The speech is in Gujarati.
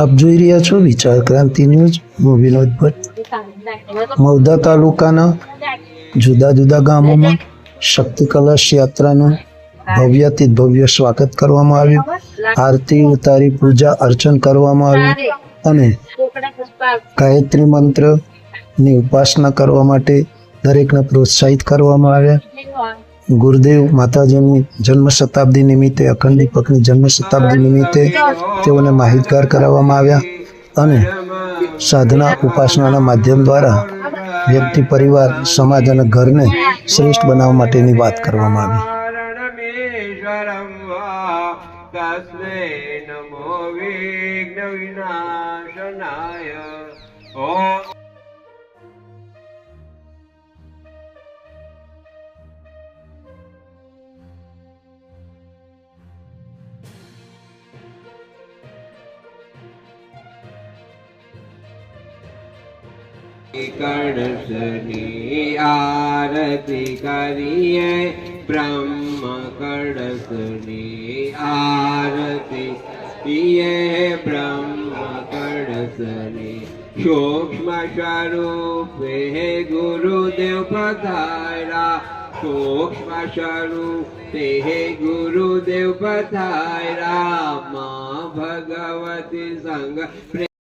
આપ જોઈ રહ્યા છો વિચાર ક્રાંતિ ન્યૂઝ હું વિનોદ ભટ્ટ મૌદા તાલુકાના જુદા જુદા ગામોમાં શક્તિ કલશ યાત્રાનું ભવ્યથી ભવ્ય સ્વાગત કરવામાં આવ્યું. આરતી, ઉતારી પૂજા, અર્ચન કરવામાં આવ્યું અને ગાયત્રી મંત્રની ઉપાસના કરવા માટે દરેકને પ્રોત્સાહિત કરવામાં આવ્યા. ગુરુદેવ માતાજીની જન્મ શતાબ્દી નિમિત્તે, અખંડ દીપકની જન્મ શતાબ્દી નિમિત્તે તેઓને માહિતગાર કરાવવામાં આવ્યા અને સાધના ઉપાસનાના માધ્યમ દ્વારા વ્યક્તિ, પરિવાર, સમાજ અને ઘરને શ્રેષ્ઠ બનાવવા માટેની વાત કરવામાં આવી. કળશની આરતી કરીએ બ્રહ્મ કળશની આરતી કરીએ બ્રહ્મ કળશની સૂક્ષ્મ સ્વરૂપે ગુરુદેવ પધારા સૂક્ષ્મ સ્વરૂપે ગુરુદેવ પધારા મા ભગવતી સંગ